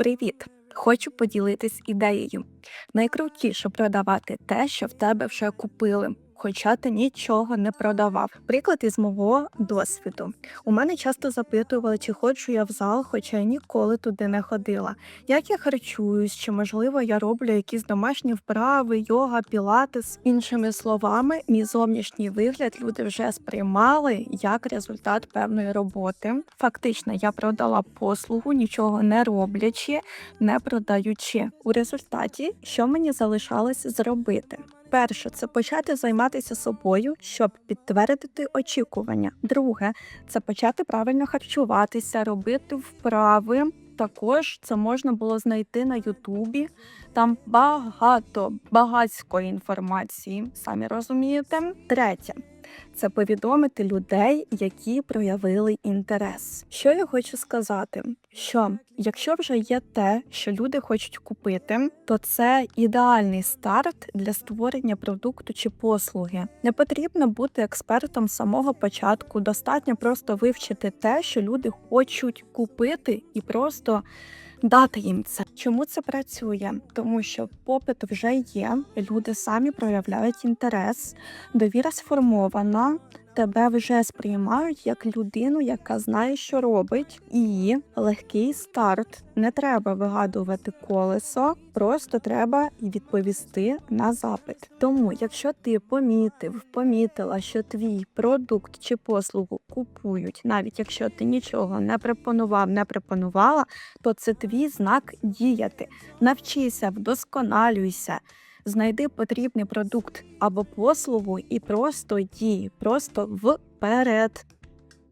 Привіт! Хочу поділитись ідеєю. Найкрутіше продавати те, що в тебе вже купили, хоча ти нічого не продавав. Приклад із мого досвіду. У мене часто запитували, чи ходжу я в зал, хоча я ніколи туди не ходила. Як я харчуюсь, чи можливо я роблю якісь домашні вправи, йога, пілатес. Іншими словами, мій зовнішній вигляд люди вже сприймали як результат певної роботи. Фактично, я продала послугу, нічого не роблячи, не продаючи. У результаті, що мені залишалось зробити? Перше, це почати займатися собою, щоб підтвердити очікування. Друге, це почати правильно харчуватися, робити вправи. Також це можна було знайти на Ютубі. Там багато багатської інформації, самі розумієте. Третє це повідомити людей, які проявили інтерес. Що я хочу сказати? Що якщо вже є те, що люди хочуть купити, то це ідеальний старт для створення продукту чи послуги. Не потрібно бути експертом з самого початку. Достатньо просто вивчити те, що люди хочуть купити, і просто дати їм це. Чому це працює? Тому що попит вже є, люди самі проявляють інтерес, довіра сформована. Тебе вже сприймають як людину, яка знає, що робить, і легкий старт. Не треба вигадувати колесо, просто треба відповісти на запит. Тому, якщо ти помітив, помітила, що твій продукт чи послугу купують, навіть якщо ти нічого не пропонував, не пропонувала, то це твій знак діяти. Навчися, вдосконалюйся. Знайди потрібний продукт або послугу і просто дій, просто вперед.